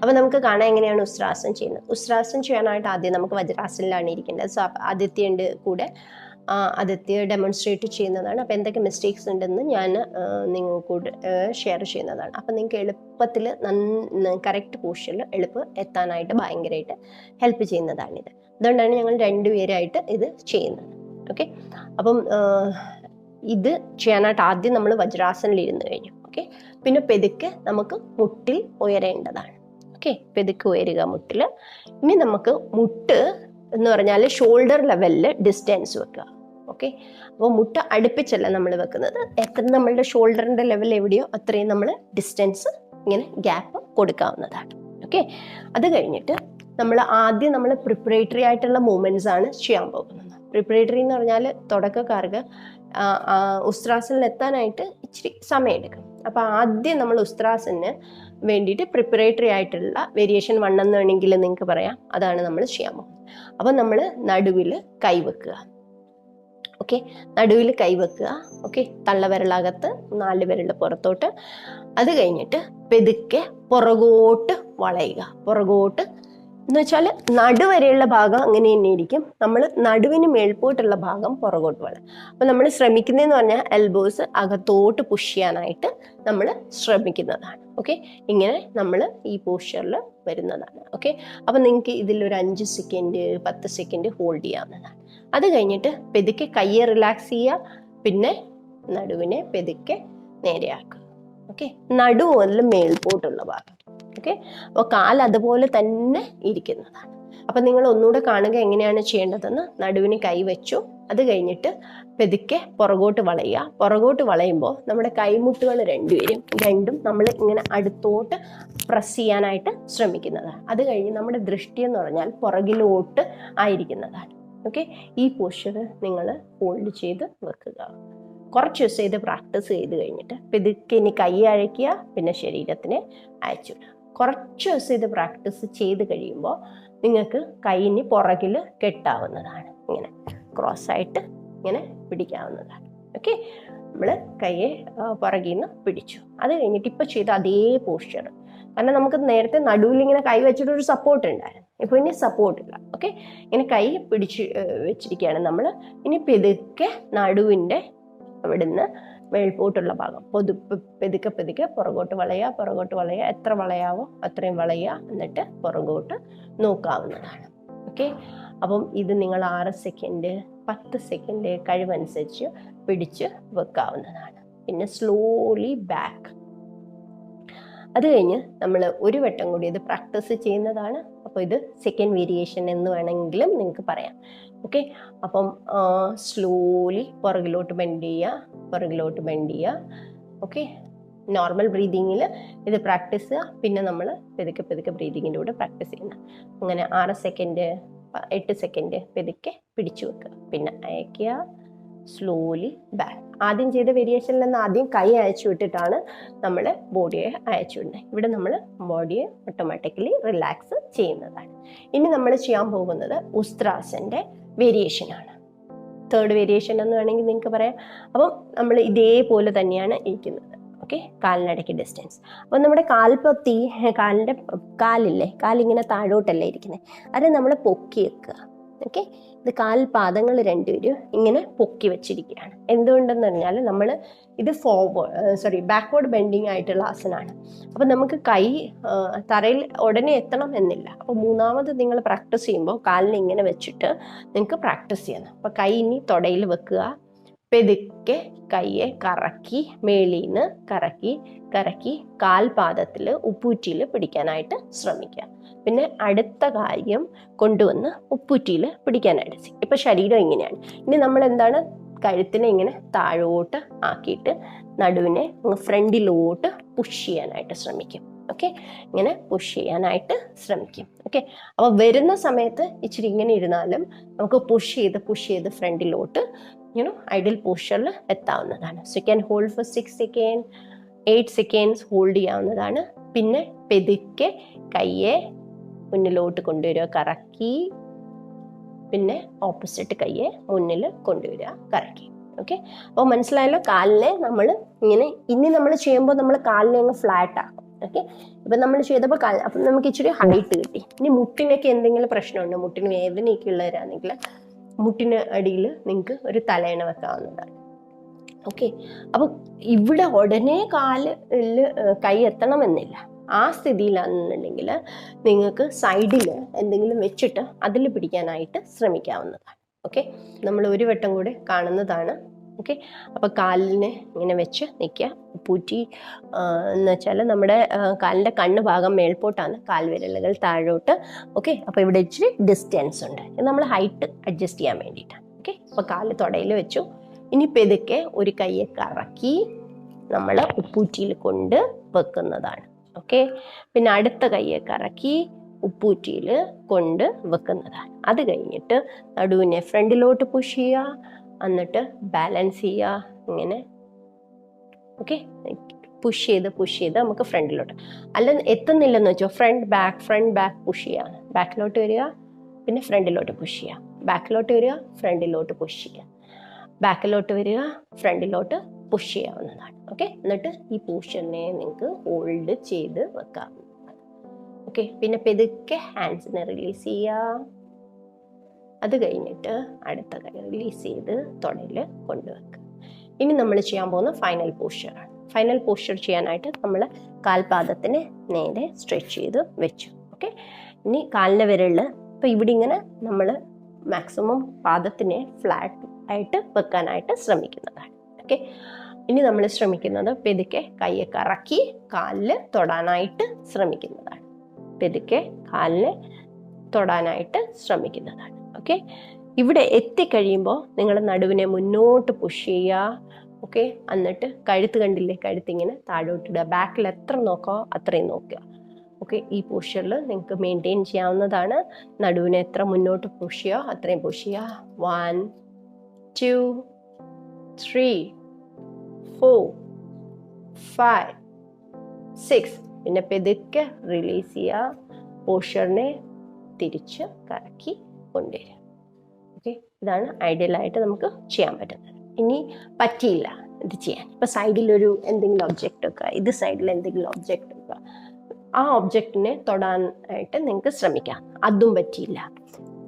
അപ്പോൾ നമുക്ക് കാണാൻ എങ്ങനെയാണ് ഉസ്രാസനം ചെയ്യുന്നത്? ഉസ്രാസനം ചെയ്യാനായിട്ട് ആദ്യം നമുക്ക് വജ്രാസനിലാണ് ഇരിക്കേണ്ടത്. സോ ആദിത്യന്റെ കൂടെ ആദിത്യ ഡെമോൺസ്ട്രേറ്റ് ചെയ്യുന്നതാണ്. അപ്പോൾ എന്തൊക്കെ മിസ്റ്റേക്സ് ഉണ്ടെന്ന് ഞാൻ നിങ്ങൾക്ക് കൂടെ ഷെയർ ചെയ്യുന്നതാണ്. അപ്പോൾ നിങ്ങൾക്ക് എളുപ്പത്തിൽ കറക്റ്റ് പോസ്റ്റിൽ എളുപ്പം എത്താനായിട്ട് ഭയങ്കരമായിട്ട് ഹെൽപ്പ് ചെയ്യുന്നതാണിത്. അതുകൊണ്ടാണ് ഞങ്ങൾ രണ്ടുപേരായിട്ട് ഇത് ചെയ്യുന്നത്. ഓക്കെ അപ്പം ഇത് ചെയ്യാനായിട്ട് ആദ്യം നമ്മൾ വജ്രാസനിൽ ഇരുന്ന് കഴിഞ്ഞു. ഓക്കെ. പിന്നെ പെതുക്കെ നമുക്ക് മുട്ടിൽ ഉയരേണ്ടതാണ്. ഓക്കെ. പെതുക്കെ ഉയരുക മുട്ടിൽ. ഇനി നമുക്ക് മുട്ട് എന്ന് പറഞ്ഞാൽ ഷോൾഡർ ലെവലിൽ ഡിസ്റ്റൻസ് വെക്കുക. ഓക്കെ. അപ്പോൾ മുട്ട അടുപ്പിച്ചല്ല നമ്മൾ വെക്കുന്നത്? എത്ര നമ്മളുടെ ഷോൾഡറിന്റെ ലെവൽ എവിടെയോ അത്രയും നമ്മൾ ഡിസ്റ്റൻസ് ഇങ്ങനെ ഗ്യാപ്പ് കൊടുക്കാവുന്നതാണ്. ഓക്കെ. അത് കഴിഞ്ഞിട്ട് നമ്മൾ ആദ്യം നമ്മൾ പ്രിപ്പറേറ്ററി ആയിട്ടുള്ള മൂവ്മെന്റ്സ് ആണ് ചെയ്യാൻ പോകുന്നത്. പ്രിപ്പറേറ്ററി എന്ന് പറഞ്ഞാൽ തുടക്കക്കാർക്ക് എത്താനായിട്ട് ഇച്ചിരി സമയമെടുക്കും അപ്പോൾ ആദ്യം നമ്മൾ ഉസ്ത്രാസിന് വേണ്ടിയിട്ട് പ്രിപ്പറേറ്ററി ആയിട്ടുള്ള വേരിയേഷൻ വൺ എന്ന് വേണമെങ്കിൽ നിങ്ങൾക്ക് പറയാം. അതാണ് നമ്മൾ ചെയ്യാൻ പോകുന്നത്. അപ്പോൾ നമ്മൾ നടുവിൽ കൈവെക്കുക ഓക്കെ നടുവിൽ കൈവെക്കുക ഓക്കെ തള്ളവിരലകത്ത് നാല് വിരൽ പുറത്തോട്ട്. അത് കഴിഞ്ഞിട്ട് പെതുക്കെ പുറകോട്ട് വളയുക. പുറകോട്ട് എന്ന് വെച്ചാൽ നടുവരെയുള്ള ഭാഗം അങ്ങനെ തന്നെ ഇരിക്കും. നമ്മൾ നടുവിന് മേൽപോട്ടുള്ള ഭാഗം പുറകോട്ട് അപ്പോൾ അപ്പം നമ്മൾ ശ്രമിക്കുന്നതെന്ന് പറഞ്ഞാൽ എൽബോസ് അകത്തോട്ട് പുഷ് ചെയ്യാനായിട്ട് നമ്മൾ ശ്രമിക്കുന്നതാണ്. ഓക്കെ ഇങ്ങനെ നമ്മൾ ഈ പോസ്ചറിൽ വരുന്നതാണ്. ഓക്കെ അപ്പം നിങ്ങൾക്ക് ഇതിൽ ഒരു അഞ്ച് സെക്കൻഡ് പത്ത് സെക്കൻഡ് ഹോൾഡ് ചെയ്യാവുന്നതാണ്. അത് കഴിഞ്ഞിട്ട് പെതുക്കെ കയ്യെ റിലാക്സ് ചെയ്യുക. പിന്നെ നടുവിനെ പെതുക്കെ നേരെയാക്കുക. ഓക്കെ നടുവല്ല മേൽപോട്ടുള്ള ഭാഗം. ഓക്കെ അപ്പോൾ കാൽ അതുപോലെ തന്നെ ഇരിക്കുന്നതാണ്. അപ്പം നിങ്ങൾ ഒന്നുകൂടെ കാണുക എങ്ങനെയാണ് ചെയ്യേണ്ടതെന്ന്. നടുവിന് കൈവച്ചു അത് കഴിഞ്ഞിട്ട് പെതുക്കെ പുറകോട്ട് വളയുക. പുറകോട്ട് വളയുമ്പോൾ നമ്മുടെ കൈമുട്ടുകൾ രണ്ടുപേരും രണ്ടും നമ്മൾ ഇങ്ങനെ അടുത്തോട്ട് പ്രസ് ചെയ്യാനായിട്ട് ശ്രമിക്കുന്നതാണ്. അത് കഴിഞ്ഞ് നമ്മുടെ ദൃഷ്ടി എന്ന് പറഞ്ഞാൽ പുറകിലോട്ട് ആയിരിക്കുന്നതാണ്. ഓക്കെ ഈ പോസ്റ്റർ നിങ്ങൾ ഹോൾഡ് ചെയ്ത് വെക്കുക. കുറച്ച് ദിവസം ഇത് പ്രാക്ടീസ് ചെയ്ത് കഴിഞ്ഞിട്ട് പെതുക്കെ ഇനി കൈ അഴയ്ക്കുക പിന്നെ ശരീരത്തിനെ അയച്ചുവിടുക കുറച്ച് ദിവസം ഇത് പ്രാക്ടീസ് ചെയ്ത് കഴിയുമ്പോൾ നിങ്ങൾക്ക് കൈയിന് പുറകിൽ കെട്ടാവുന്നതാണ്. ഇങ്ങനെ ക്രോസ് ആയിട്ട് ഇങ്ങനെ പിടിക്കാവുന്നതാണ്. ഓക്കെ നമ്മൾ കൈയെ പുറകിൽ നിന്ന് പിടിച്ചു. അത് കഴിഞ്ഞിട്ട് ഇപ്പം ചെയ്ത അതേ പോസ്ചർ കാരണം നമുക്ക് നേരത്തെ നടുവിൽ ഇങ്ങനെ കൈ വെച്ചിട്ട് ഒരു സപ്പോർട്ട് ഉണ്ടായിരുന്നു. ഇപ്പോൾ ഇനി സപ്പോർട്ട് ഇല്ല. ഓക്കെ ഇങ്ങനെ കൈ പിടിച്ച് വെച്ചിരിക്കുകയാണ് നമ്മൾ ഇനി പെതുക്കെ നടുവിന്റെ അവിടുന്ന് മേൽപോട്ടുള്ള ഭാഗം. പൊതു പെതുക്കെ പെതുക്കെ പുറകോട്ട് വളയുക പുറകോട്ട് വളയുക. എത്ര വളയാവോ അത്രയും വളയുക. എന്നിട്ട് പുറകോട്ട് നോക്കാവുന്നതാണ്. ഓക്കെ അപ്പം ഇത് നിങ്ങൾ ആറ് സെക്കൻഡ് പത്ത് സെക്കൻഡ് കഴിവനുസരിച്ച് പിടിച്ച് വെക്കാവുന്നതാണ്. പിന്നെ സ്ലോലി ബാക്ക് അത് കഴിഞ്ഞ് നമ്മൾ ഒരു വട്ടം കൂടി ഇത് പ്രാക്ടീസ് ചെയ്യുന്നതാണ്. അപ്പോൾ ഇത് സെക്കൻഡ് വേരിയേഷൻ എന്ന് വേണമെങ്കിലും നിങ്ങൾക്ക് പറയാം. ഓക്കെ അപ്പം സ്ലോലി പുറകിലോട്ട് ബെൻഡ് ചെയ്യുക പുറകിലോട്ട് ബെൻഡ് ചെയ്യുക. ഓക്കെ നോർമൽ ബ്രീതിങ്ങിൽ ഇത് പ്രാക്ടീസ് ചെയ്യുക. പിന്നെ നമ്മൾ പെതുക്കെ പെതുക്കെ ബ്രീതിങ്ങിന്റെ കൂടെ പ്രാക്ടീസ് ചെയ്യുന്നത് അങ്ങനെ ആറ് സെക്കൻഡ് എട്ട് സെക്കൻഡ് പെതുക്കെ പിടിച്ചു വെക്കുക. പിന്നെ അയക്കുക സ്ലോലി ബാക്ക് ആദ്യം ചെയ്ത വേരിയേഷനിൽ നിന്ന് ആദ്യം കൈ അയച്ചു വിട്ടിട്ടാണ് നമ്മൾ ബോഡിയെ അയച്ചു വിടുന്നത് ഇവിടെ നമ്മൾ ബോഡിയെ ഓട്ടോമാറ്റിക്കലി റിലാക്സ് ചെയ്യുന്നതാണ്. ഇനി നമ്മൾ ചെയ്യാൻ പോകുന്നത് ഉസ്ത്രാസിന്റെ വേരിയേഷൻ ആണ്. തേർഡ് വേരിയേഷൻ എന്ന് വേണമെങ്കിൽ നിങ്ങൾക്ക് പറയാം. അപ്പം നമ്മൾ ഇതേപോലെ തന്നെയാണ് ഇരിക്കുന്നത്. ഓക്കെ കാലിനിടയ്ക്ക് ഡിസ്റ്റൻസ് അപ്പം നമ്മുടെ കാൽപ്പത്തി കാലിന്റെ കാലില്ലേ? കാലിങ്ങനെ താഴോട്ടല്ലേ ഇരിക്കുന്നത് അത് നമ്മൾ പൊക്കി വെക്കുക. ഓക്കെ? ഇത് കാൽപാദങ്ങൾ രണ്ടുപേരും ഇങ്ങനെ പൊക്കി വെച്ചിരിക്കുകയാണ്. എന്തുകൊണ്ടെന്ന് പറഞ്ഞാൽ നമ്മൾ ഇത് ഫോർവേഡ് സോറി ബാക്ക്വേർഡ് ബെൻഡിങ് ആയിട്ടുള്ള ആസനാണ്. അപ്പം നമുക്ക് കൈ തറയിൽ ഉടനെ എത്തണം എന്നില്ല. അപ്പോൾ മൂന്നാമത് നിങ്ങൾ പ്രാക്ടീസ് ചെയ്യുമ്പോൾ കാലിനെ ഇങ്ങനെ വെച്ചിട്ട് നിങ്ങൾക്ക് പ്രാക്ടീസ് ചെയ്യണം അപ്പോൾ കൈ ഇനി തുടയിൽ വെക്കുക. പെതുക്കെ കൈയെ കറക്കി മേളീന്ന് കറക്കി കറക്കി കാൽപാദത്തിൽ ഉപ്പൂറ്റിയിൽ പിടിക്കാനായിട്ട് ശ്രമിക്കുക. പിന്നെ അടുത്ത കാര്യം കൊണ്ടുവന്ന് ഉപ്പൂറ്റിയിൽ പിടിക്കാനായിട്ട്. ഇപ്പം ശരീരം ഇങ്ങനെയാണ്. ഇനി നമ്മൾ എന്താണ് കഴുത്തിനെ ഇങ്ങനെ താഴോട്ട് ആക്കിയിട്ട് നടുവിനെ ഫ്രണ്ടിലോട്ട് പുഷ് ചെയ്യാനായിട്ട് ശ്രമിക്കും. ഓക്കെ ഇങ്ങനെ പുഷ് ചെയ്യാനായിട്ട് ശ്രമിക്കും. ഓക്കെ അപ്പോൾ വരുന്ന സമയത്ത് ഇച്ചിരി ഇങ്ങനെ ഇരുന്നാലും നമുക്ക് പുഷ് ചെയ്ത് പുഷ് ചെയ്ത് ഫ്രണ്ടിലോട്ട് യുനോ ഐഡിയൽ പോസ്റ്ററിൽ എത്താവുന്നതാണ്. So can hold for six second eight seconds hold ചെയ്യാവുന്നതാണ്. പിന്നെ പെതുക്കെ കയ്യെ മുന്നിലോട്ട് കൊണ്ടുവരിക. കറക്കി. പിന്നെ ഓപ്പോസിറ്റ് കയ്യെ മുന്നിൽ കൊണ്ടുവരിക. കറക്കി. ഓക്കെ അപ്പോൾ മനസ്സിലായല്ലോ? കാലിനെ നമ്മൾ ഇങ്ങനെ ഇനി നമ്മൾ ചെയ്യുമ്പോൾ നമ്മൾ കാലിനെ അങ്ങ് ഫ്ലാറ്റ് ആക്കും. ഓക്കെ ഇപ്പം നമ്മൾ ചെയ്തപ്പോൾ കാൽ അപ്പം നമുക്ക് ഇച്ചിരി ഹൈറ്റ് കിട്ടി. ഇനി മുട്ടിനൊക്കെ എന്തെങ്കിലും പ്രശ്നമുണ്ട്? മുട്ടിന് വേദനയൊക്കെ ഉള്ളവരാണെങ്കിൽ മുട്ടിന് അടിയിൽ നിങ്ങൾക്ക് ഒരു തലയണ വെക്കാവുന്നതാണ്. ഓക്കെ അപ്പോൾ ഇവിടെ ഉടനെ കാലിൽ കൈ എത്തണമെന്നില്ല. ആ സ്ഥിതിയിലാണെന്നുണ്ടെങ്കിൽ നിങ്ങൾക്ക് സൈഡിൽ എന്തെങ്കിലും വെച്ചിട്ട് അതിൽ പിടിക്കാനായിട്ട് ശ്രമിക്കാവുന്നതാണ്. ഓക്കെ നമ്മൾ ഒരു വട്ടം കൂടെ കാണുന്നതാണ്. ഓക്കെ അപ്പോൾ കാലിനെ ഇങ്ങനെ വെച്ച് നിൽക്കുക. പൂറ്റി എന്ന് വെച്ചാൽ നമ്മുടെ കാലിന്റെ കണ്ണ് ഭാഗം മേൽപോട്ടാണ് കാൽവിരലുകൾ താഴോട്ട്. ഓക്കെ അപ്പോൾ ഇവിടെ ഇച്ചിരി ഡിസ്റ്റൻസ് ഉണ്ട്. നമ്മൾ ഹൈറ്റ് അഡ്ജസ്റ്റ് ചെയ്യാൻ വേണ്ടിയിട്ടാണ് ഓക്കെ അപ്പോൾ കാൽ തുടയിൽ വെച്ചു. ഇനി പെതുക്കെ ഒരു കയ്യെ കറക്കി നമ്മൾ ഉപ്പൂറ്റിയിൽ കൊണ്ട് വെക്കുന്നതാണ്. ഓക്കെ? പിന്നെ അടുത്ത കയ്യെ കറക്കി ഉപ്പൂറ്റിയിൽ കൊണ്ട് വെക്കുന്നതാണ്. അത് കഴിഞ്ഞിട്ട് നടുവിനെ ഫ്രണ്ടിലോട്ട് പുഷ് ചെയ്യുക എന്നിട്ട് ബാലൻസ് ചെയ്യുക ഇങ്ങനെ. ഓക്കെ? പുഷ് ചെയ്ത് പുഷ് ചെയ്ത് നമുക്ക് ഫ്രണ്ടിലോട്ട്. അല്ല എത്തുന്നില്ലെന്ന് വെച്ചോ front back front back push ചെയ്യുക. ബാക്കിലോട്ട് വരിക പിന്നെ ഫ്രണ്ടിലോട്ട് പുഷ് ചെയ്യുക. ബാക്കിലോട്ട് വരിക ഫ്രണ്ടിലോട്ട് പുഷ് ചെയ്യുക. ബാക്കിലോട്ട് വരിക ഫ്രണ്ടിലോട്ട് പുഷ് ചെയ്യാവുന്നതാണ്. ഓക്കെ എന്നിട്ട് ഈ പൂഷനെ നിങ്ങൾക്ക് ഹോൾഡ് ചെയ്ത് വെക്കാവുന്നതാണ് ഓക്കെ പിന്നെ പെതുക്കെ ഹാൻഡ്സിനെ റിലീസ് ചെയ്യുക അത് കഴിഞ്ഞിട്ട് അടുത്ത കൈ റിലീസ് ചെയ്ത് തുടയിൽ കൊണ്ടുവെക്കുക ഇനി നമ്മൾ ചെയ്യാൻ പോകുന്ന ഫൈനൽ പോസ്ചറാണ് ഫൈനൽ പോസ്ചർ ചെയ്യാനായിട്ട് നമ്മൾ കാൽപാദത്തിനെ നേരെ സ്ട്രെച്ച് ചെയ്ത് വെച്ചു. ഓക്കെ ഇനി കാലിന്റെ വിരലിൽ ഇപ്പോൾ ഇവിടെ ഇങ്ങനെ നമ്മൾ മാക്സിമം പാദത്തിനെ ഫ്ലാറ്റ് ആയിട്ട് വെക്കാനായിട്ട് ശ്രമിക്കുന്നതാണ്. ഓക്കെ ഇനി നമ്മൾ ശ്രമിക്കുന്നത് പെതുക്കെ കയ്യെ കറക്കി കാലിൽ തൊടാനായിട്ട് ശ്രമിക്കുന്നതാണ്. പെതുക്കെ കാലിനെ തൊടാനായിട്ട് ശ്രമിക്കുന്നതാണ്. ഓക്കെ ഇവിടെ എത്തിക്കഴിയുമ്പോൾ നിങ്ങൾ നടുവിനെ മുന്നോട്ട് പുഷ് ചെയ്യുക. ഓക്കെ എന്നിട്ട് കഴുത്ത് കണ്ടില്ലേ? കഴുത്ത് ഇങ്ങനെ താഴോട്ടിടുക ബാക്കിൽ എത്ര നോക്കോ അത്രയും നോക്കുക. ഓക്കെ ഈ പോസ്റ്ററിൽ നിങ്ങൾക്ക് മെയിന്റെയിൻ ചെയ്യാവുന്നതാണ്. നടുവിനെ എത്ര മുന്നോട്ട് പുഷ് ചെയ്യുക അത്രയും പുഷ് ചെയ്യുക. One two three four five six പിന്നെ പെതുക്കെ റിലീസ് ചെയ്യുക പോഷറിനെ തിരിച്ച് കറക്കി കൊണ്ടുവരിക. ഓക്കെ ഇതാണ് ഐഡിയലായിട്ട് നമുക്ക് ചെയ്യാൻ പറ്റുന്നത്. ഇനി പറ്റിയില്ല ഇത് ചെയ്യാൻ. ഇപ്പം സൈഡിലൊരു എന്തെങ്കിലും ഒബ്ജക്റ്റ് വെക്കുക ഇത് സൈഡിൽ എന്തെങ്കിലും ഒബ്ജക്റ്റ് വെക്കുക. ആ ഒബ്ജക്റ്റിനെ തൊടാനായിട്ട് നിങ്ങൾക്ക് ശ്രമിക്കാം. അതും പറ്റിയില്ല.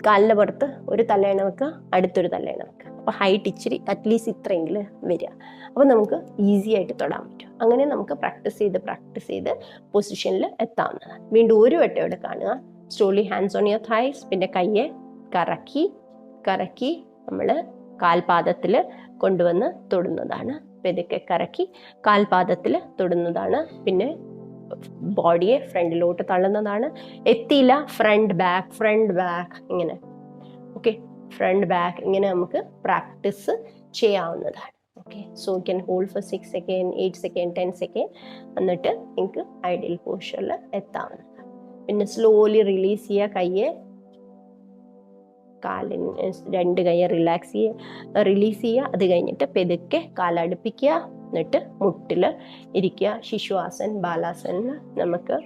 കാലിന്റെ പുറത്ത് ഒരു തലയണ വെക്കുക അടുത്തൊരു തലയണ വെക്കുക അപ്പോൾ ഹൈറ്റ് ഇച്ചിരി അറ്റ്ലീസ്റ്റ് ഇത്രയെങ്കിലും വരിക. അപ്പോൾ നമുക്ക് ഈസി ആയിട്ട് തൊടാൻ പറ്റും. അങ്ങനെ നമുക്ക് പ്രാക്ടീസ് ചെയ്ത് പ്രാക്ടീസ് ചെയ്ത് പൊസിഷനിൽ എത്താവുന്നതാണ് വീണ്ടും ഒരു വട്ടം ഇവിടെ കാണുക. Slowly hands on your thighs പിന്നെ കയ്യെ കറക്കി കറക്കി നമ്മൾ കാൽപാദത്തിൽ കൊണ്ടുവന്ന് തൊടുന്നതാണ്. പെതുക്കെ കറക്കി കാൽപാദത്തിൽ തൊടുന്നതാണ്. പിന്നെ ബോഡിയെ ഫ്രണ്ടിലോട്ട് തള്ളുന്നതാണ്. എത്തിയില്ല. ഫ്രണ്ട് ബാക്ക് ഫ്രണ്ട് ബാക്ക് ഇങ്ങനെ. ഓക്കെ ഫ്രണ്ട് ബാക്ക് ഇങ്ങനെ നമുക്ക് പ്രാക്ടീസ് ചെയ്യാവുന്നതാണ്. Okay so can hold for six second eight second ten second എന്നിട്ട് നിങ്ങൾക്ക് ഐഡിയൽ പോസ്റ്ററിൽ എത്താവുന്നതാണ്. പിന്നെ സ്ലോലി റിലീസ് ചെയ്യുക കയ്യെ കാലിന് രണ്ട് കൈ റിലാക്സ് ചെയ്യുക റിലീസ് ചെയ്യുക അത് കഴിഞ്ഞിട്ട് പെതുക്കെ കാലടുപ്പിക്കുക എന്നിട്ട് മുട്ടിൽ ഇരിക്കുക. ശിശുവാസൻ ബാലാസൻ നമുക്ക്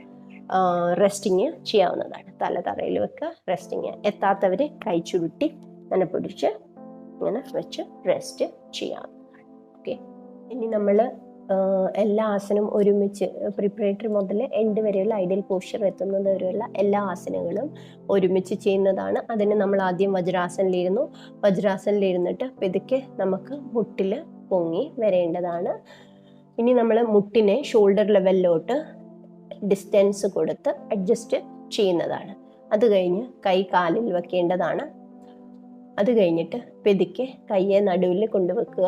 റെസ്റ്റിങ് ചെയ്യാവുന്നതാണ്. തല തറയിൽ വെക്കുക റെസ്റ്റിങ് എത്താത്തവർ കൈ ചുരുട്ടി അങ്ങനെ പിടിച്ച് ഇങ്ങനെ വെച്ച് റെസ്റ്റ് ചെയ്യാവുന്നതാണ് ഓക്കെ ഇനി നമ്മൾ എല്ലാ ആസനവും ഒരുമിച്ച് പ്രിപ്പറേറ്ററി മുതൽ എൻഡ് വരെയുള്ള ഐഡിയൽ പോസ്ചർ എത്തുന്നത് വരെയുള്ള എല്ലാ ആസനങ്ങളും ഒരുമിച്ച് ചെയ്യുന്നതാണ്. അതിന് നമ്മൾ ആദ്യം വജ്രാസനിലിരുന്നു. വജ്രാസനിലിരുന്നിട്ട് പെതുക്കെ നമുക്ക് മുട്ടിൽ പൊങ്ങി വരേണ്ടതാണ്. ഇനി നമ്മൾ മുട്ടിനെ ഷോൾഡർ ലെവലിലോട്ട് ഡിസ്റ്റൻസ് കൊടുത്ത് അഡ്ജസ്റ്റ് ചെയ്യുന്നതാണ്. അത് കഴിഞ്ഞ് കൈ കാലിൽ വെക്കേണ്ടതാണ്. അത് കഴിഞ്ഞിട്ട് പെതുക്കെ കയ്യെ നടുവിൽ കൊണ്ടുവെക്കുക.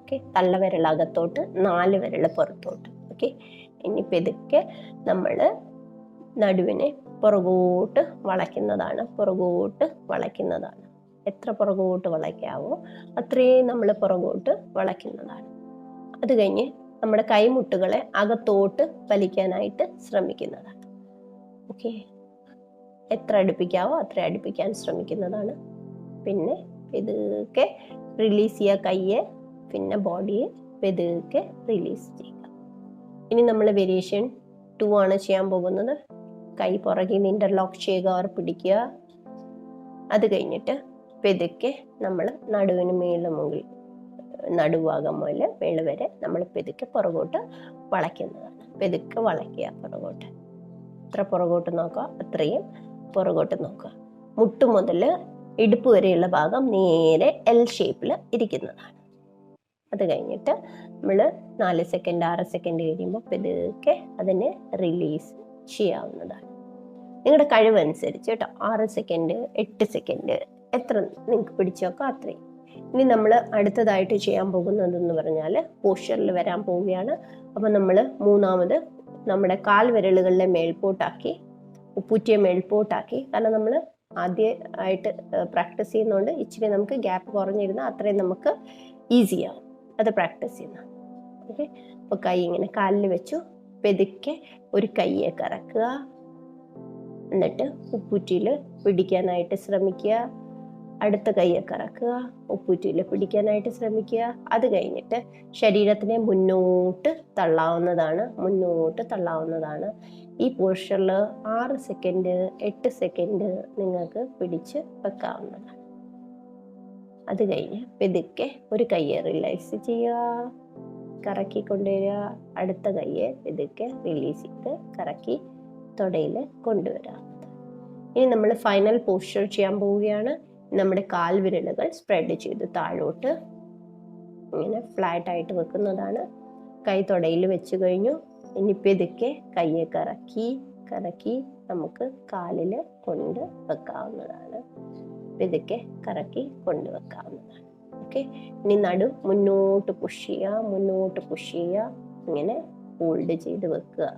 ഓക്കെ? തള്ളവിരൽ അകത്തോട്ട് നാല് വിരൽ പുറത്തോട്ട്. ഓക്കെ? ഇനി പെതുക്കെ നമ്മൾ നടുവിനെ പുറകോട്ട് വളയ്ക്കുന്നതാണ്. പുറകോട്ട് വളയ്ക്കുന്നതാണ്. എത്ര പുറകോട്ട് വളയ്ക്കാവോ അത്രയും നമ്മൾ പുറകോട്ട് വളയ്ക്കുന്നതാണ്. അത് കഴിഞ്ഞ് നമ്മുടെ കൈമുട്ടുകളെ അകത്തോട്ട് വലിക്കാനായിട്ട് ശ്രമിക്കുന്നതാണ്. ഓക്കെ? എത്ര അടുപ്പിക്കാവോ അത്ര അടുപ്പിക്കാൻ ശ്രമിക്കുന്നതാണ്. പിന്നെ ഇതൊക്കെ റിലീസ് ചെയ്യുക കയ്യെ പിന്നെ ബോഡിയെ പെതുക്കെ റിലീസ് ചെയ്യുക. ഇനി നമ്മൾ വേരിയേഷൻ ടു ആണ് ചെയ്യാൻ പോകുന്നത്. കൈ പുറകിൽ നിന്ന് ഇന്റർലോക്ക് ചെയ്യുക അവർ പിടിക്കുക അത് കഴിഞ്ഞിട്ട് പെതുക്കെ നമ്മൾ നടുവിന് മേളിൽ മുകളിൽ നടുവാകം മുതൽ മേൾ വരെ നമ്മൾ പെതുക്കെ പുറകോട്ട് വളയ്ക്കുന്നതാണ്. പെതുക്കെ വളയ്ക്കുക പുറകോട്ട്. എത്ര പുറകോട്ട് നോക്കുക? അത്രയും പുറകോട്ട് നോക്കുക. മുട്ടു മുതൽ ഇടുപ്പ് വരെയുള്ള ഭാഗം നേരെ എൽ ഷേപ്പിൽ ഇരിക്കുന്നതാണ്. അത് കഴിഞ്ഞിട്ട് നമ്മൾ നാല് സെക്കൻഡ് ആറ് സെക്കൻഡ് കഴിയുമ്പോൾ പെതുക്കെ അതിനെ റിലീസ് ചെയ്യാവുന്നതാണ്. നിങ്ങളുടെ കഴിവനുസരിച്ച് കേട്ടോ ആറ് സെക്കൻഡ് എട്ട് സെക്കൻഡ് എത്ര നിങ്ങൾക്ക് പിടിച്ചോക്കോ അത്രയും. ഇനി നമ്മൾ അടുത്തതായിട്ട് ചെയ്യാൻ പോകുന്നതെന്ന് പറഞ്ഞാൽ പോസ്റ്ററിൽ വരാൻ പോവുകയാണ്. അപ്പോൾ നമ്മൾ മൂന്നാമത് നമ്മുടെ കാൽ വിരലുകളിലെ മേൽപോട്ടാക്കി ഉപ്പുറ്റിയെ മേൽപോട്ടാക്കി. കാരണം നമ്മൾ ആദ്യമായിട്ട് പ്രാക്ടീസ് ചെയ്യുന്നതുകൊണ്ട് ഇച്ചിരി നമുക്ക് ഗ്യാപ്പ് കുറഞ്ഞിരുന്ന അത്രയും നമുക്ക് ഈസിയാവും അത് പ്രാക്ടീസ് ചെയ്യുന്ന. ഓക്കെ? അപ്പോൾ കൈ ഇങ്ങനെ കാലിൽ വെച്ചു. പെതുക്കെ ഒരു കയ്യെ കറക്കുക. എന്നിട്ട് ഉപ്പൂറ്റിയിൽ പിടിക്കാനായിട്ട് ശ്രമിക്കുക. അടുത്ത കയ്യെ കറക്കുക. ഉപ്പൂറ്റിയിൽ പിടിക്കാനായിട്ട് ശ്രമിക്കുക. അത് കഴിഞ്ഞിട്ട് ശരീരത്തിനെ മുന്നോട്ട് തള്ളാവുന്നതാണ്. മുന്നോട്ട് തള്ളാവുന്നതാണ്. ഈ പോസ്റ്ററിൽ ആറ് സെക്കൻഡ് എട്ട് സെക്കൻഡ് നിങ്ങൾക്ക് പിടിച്ച് വെക്കാവുന്നതാണ്. അത് കഴിഞ്ഞ് പെതുക്കെ ഒരു കയ്യെ റിലാക്സ് ചെയ്യുക. കറക്കി കൊണ്ടുവരിക. അടുത്ത കയ്യെ പെതുക്കെ റിലീസ് ചെയ്ത് കറക്കി തൊടയിൽ കൊണ്ടുവരാം ഇനി നമ്മൾ ഫൈനൽ പോസ്റ്റർ ചെയ്യാൻ പോവുകയാണ്. നമ്മുടെ കാൽവിരലുകൾ സ്പ്രെഡ് ചെയ്ത് താഴോട്ട് ഇങ്ങനെ ഫ്ലാറ്റ് ആയിട്ട് വെക്കുന്നതാണ്. കൈ തൊടയിൽ വെച്ച് കഴിഞ്ഞു. ഇനി പെതുക്കെ കയ്യെ കറക്കി കറക്കി നമുക്ക് കാലിൽ കൊണ്ട് വെക്കാവുന്നതാണ്. പെതുക്കെ കറക്കി കൊണ്ട് വെക്കാവുന്നതാണ്. ഓക്കെ ഇനി നടു മുന്നോട്ട് പുഷ് ചെയ്യുക മുന്നോട്ട് പുഷ് ചെയ്യുക ഇങ്ങനെ ഹോൾഡ് ചെയ്ത് വെക്കുക.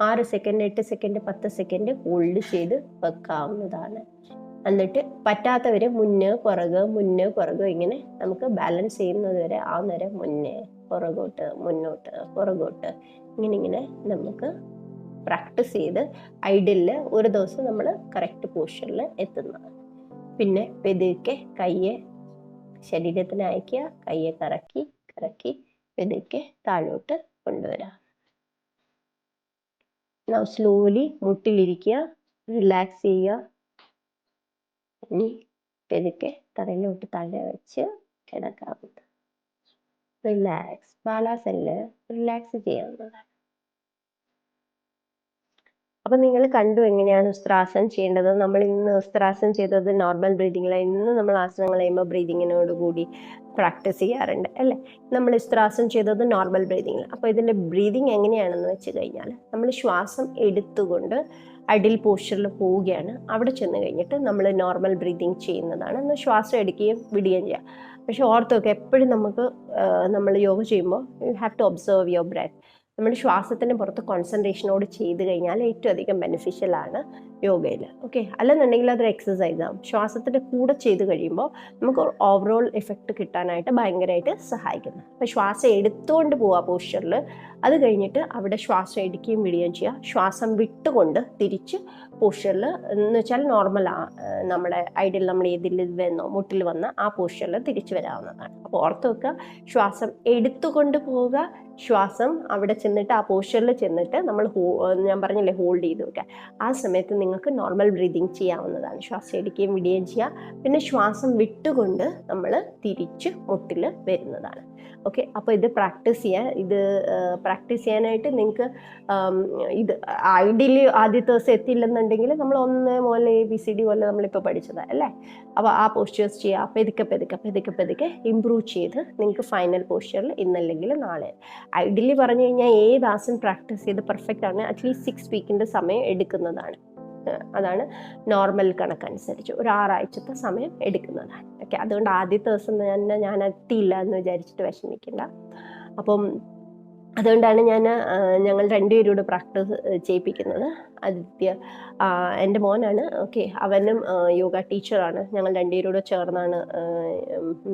ആറ് സെക്കൻഡ് എട്ട് സെക്കൻഡ് പത്ത് സെക്കൻഡ് ഹോൾഡ് ചെയ്ത് വെക്കാവുന്നതാണ്. എന്നിട്ട് പറ്റാത്തവര് മുന്നേ പുറക് മുന്നേ പുറക് ഇങ്ങനെ നമുക്ക് ബാലൻസ് ചെയ്യുന്നത് വരെ ആ നേരം മുന്നേ പുറകോട്ട് മുന്നോട്ട് പുറകോട്ട് ഇങ്ങനെ ഇങ്ങനെ നമുക്ക് പ്രാക്ടീസ് ചെയ്ത് ഐഡിയലിൽ ഒരു ദിവസം നമ്മൾ കറക്റ്റ് പോസ്റ്ററിൽ എത്തുന്നതാണ് പിന്നെ പെതുക്കെ കയ്യെ ശരീരത്തിന് അയക്കുക കയ്യെ കറക്കി കറക്കി പെതുക്കെ താഴോട്ട് കൊണ്ടുവരാം. നൗ സ്ലോലി മുട്ടിലിരിക്കുക റിലാക്സ് ചെയ്യുക. ഇനി പെതുക്കെ തറയിലോട്ട് താഴെ വെച്ച് കിടക്കാവുന്നത് റിലാക്സ് ബാലാസനിൽ റിലാക്സ് ചെയ്യാവുന്നതാണ് അപ്പൊ നിങ്ങൾ കണ്ടു എങ്ങനെയാണ് ഉസ്ത്രാസനം ചെയ്യേണ്ടത്. നമ്മൾ ഇന്ന് ഉസ്ത്രാസനം ചെയ്തത് നോർമൽ ബ്രീതിങ്ങിലാണ് ഇന്ന് നമ്മൾ ആസനങ്ങൾ ചെയ്യുമ്പോൾ ബ്രീതിങ്ങിനോട് കൂടി പ്രാക്ടീസ് ചെയ്യാറുണ്ട് അല്ലേ? നമ്മൾ ഉസ്ത്രാസനം ചെയ്തത് നോർമൽ ബ്രീതിങ്ങിൽ അപ്പോൾ ഇതിന്റെ ബ്രീതിങ് എങ്ങനെയാണെന്ന് വെച്ച് കഴിഞ്ഞാൽ നമ്മൾ ശ്വാസം എടുത്തുകൊണ്ട് അടിൽ പോസ്റ്ററിൽ പോവുകയാണ്. അവിടെ ചെന്ന് കഴിഞ്ഞിട്ട് നമ്മൾ നോർമൽ ബ്രീതിങ് ചെയ്യുന്നതാണ്. ശ്വാസം എടുക്കുകയും വിടുകയും ചെയ്യുക പക്ഷെ ഓർത്തൊക്കെ എപ്പോഴും നമുക്ക് നമ്മൾ യോഗ ചെയ്യുമ്പോൾ you have to observe your breath നമ്മുടെ ശ്വാസത്തിന് പുറത്ത് കോൺസെൻട്രേഷനോട് ചെയ്ത് കഴിഞ്ഞാൽ ഏറ്റവും അധികം ബെനിഫിഷ്യൽ ആണ്. യോഗയിൽ ഓക്കെ അല്ലെന്നുണ്ടെങ്കിൽ അതൊരു എക്സസൈസ് ആവും ശ്വാസത്തിന്റെ കൂടെ ചെയ്ത് കഴിയുമ്പോൾ നമുക്ക് ഓവറോൾ എഫക്റ്റ് കിട്ടാനായിട്ട് ഭയങ്കരമായിട്ട് സഹായിക്കുന്നു. അപ്പോൾ ശ്വാസം എടുത്തുകൊണ്ട് പോവുക പോസ്റ്ററിൽ അത് കഴിഞ്ഞിട്ട് അവിടെ ശ്വാസം എടുക്കുകയും വിടുകയും ചെയ്യുക ശ്വാസം വിട്ടുകൊണ്ട് തിരിച്ച് പോസ്റ്ററിൽ എന്ന് വെച്ചാൽ നോർമൽ നമ്മുടെ ഐഡിയൽ നമ്മൾ ഏതിൽ വന്നോ മുട്ടിൽ വന്ന ആ പോസ്റ്ററിൽ തിരിച്ചു വരാവുന്നതാണ്. അപ്പോൾ ഓർത്ത് വെക്കുക ശ്വാസം എടുത്തുകൊണ്ട് പോവുക ശ്വാസം അവിടെ ചെന്നിട്ട് ആ പോസ്റ്ററിൽ ചെന്നിട്ട് നമ്മൾ ഞാൻ പറഞ്ഞില്ലേ ഹോൾഡ് ചെയ്ത് വെക്കുക. ആ സമയത്ത് നിങ്ങൾക്ക് നോർമൽ ബ്രീതിങ് ചെയ്യാവുന്നതാണ്. ശ്വാസം എടുക്കുകയും വിടുകയും ചെയ്യുക. പിന്നെ ശ്വാസം വിട്ടുകൊണ്ട് നമ്മൾ തിരിച്ച് മുട്ടിൽ വരുന്നതാണ്. ഓക്കെ അപ്പോൾ ഇത് പ്രാക്ടീസ് ചെയ്യാൻ ഇത് പ്രാക്ടീസ് ചെയ്യാനായിട്ട് നിങ്ങൾക്ക് ഇത് ഐഡിയലി ആദ്യത്തെ ദിവസം എത്തിയില്ലെന്നുണ്ടെങ്കിൽ നമ്മൾ ഒന്ന് മോലെ എ ബി സി ഡി പോലെ നമ്മളിപ്പോൾ പഠിച്ചതാണ് അല്ലേ? അപ്പോൾ ആ പോസ്റ്റേഴ്സ് ചെയ്യുക. പെതുക്കെ പെതുക്കെ പെതുക്കെ പെതുക്കെ ഇമ്പ്രൂവ് ചെയ്ത് നിങ്ങൾക്ക് ഫൈനൽ പോസ്റ്ററിൽ ഇന്നല്ലെങ്കിൽ നാളെ. ഐഡിയലി പറഞ്ഞു കഴിഞ്ഞാൽ ഏത് ആസൻ പ്രാക്ടീസ് ചെയ്ത് പെർഫെക്റ്റ് ആണ് അറ്റ്ലീസ്റ്റ് സിക്സ് വീക്കിന്റെ സമയം എടുക്കുന്നതാണ്. അതാണ് നോർമൽ കണക്കനുസരിച്ച് ഒരു ആറാഴ്ചത്തെ സമയം എടുക്കുന്നതാണ്. ഓക്കെ അതുകൊണ്ട് ആദ്യത്തെ ദിവസം തന്നെ ഞാൻ എത്തിയില്ല എന്ന് വിചാരിച്ചിട്ട് വിഷമിക്കില്ല അപ്പം അതുകൊണ്ടാണ് ഞാൻ ഞങ്ങൾ രണ്ടുപേരോട് പ്രാക്ടീസ് ചെയ്യിപ്പിക്കുന്നത്. ആദിത്യ എന്റെ മോനാണ്. ഓക്കെ അവനും യോഗ ടീച്ചറാണ്. ഞങ്ങൾ രണ്ടുപേരോട് ചേർന്നാണ്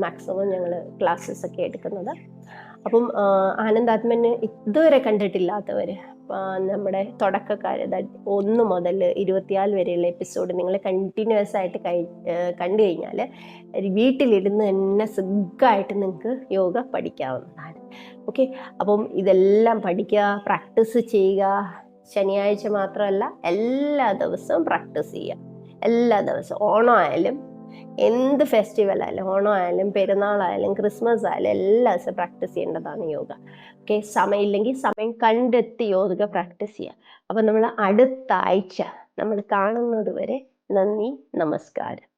മാക്സിമം ഞങ്ങൾ ക്ലാസ്സസ് ഒക്കെ എടുക്കുന്നത്. അപ്പം ആനന്ദാത്മന് ഇതുവരെ കണ്ടിട്ടില്ലാത്തവർ നമ്മുടെ തുടക്കക്കാർ ഒന്ന് മുതൽ ഇരുപത്തിയാൽ വരെയുള്ള എപ്പിസോഡ് നിങ്ങൾ കണ്ടിന്യൂസ് ആയിട്ട് കൈ കണ്ടു കഴിഞ്ഞാൽ വീട്ടിലിരുന്ന് തന്നെ സുഖമായിട്ട് നിങ്ങൾക്ക് യോഗ പഠിക്കാവുന്നതാണ്. ഓക്കെ അപ്പം ഇതെല്ലാം പഠിക്കുക പ്രാക്ടീസ് ചെയ്യുക ശനിയാഴ്ച മാത്രമല്ല എല്ലാ ദിവസവും പ്രാക്ടീസ് ചെയ്യുക. എല്ലാ ദിവസവും. ഓണമായാലും എന്ത് ഫെസ്റ്റിവൽ ആയാലും ഓണം ആയാലും പെരുന്നാളായാലും ക്രിസ്മസ് ആയാലും എല്ലാ ദിവസവും പ്രാക്ടീസ് ചെയ്യേണ്ടതാണ് യോഗ. ഓക്കെ സമയമില്ലെങ്കിൽ സമയം കണ്ടെത്തി യോഗ പ്രാക്ടീസ് ചെയ്യുക. അപ്പം നമ്മൾ അടുത്ത ആഴ്ച നമ്മൾ കാണുന്നത് വരെ നന്ദി നമസ്കാരം.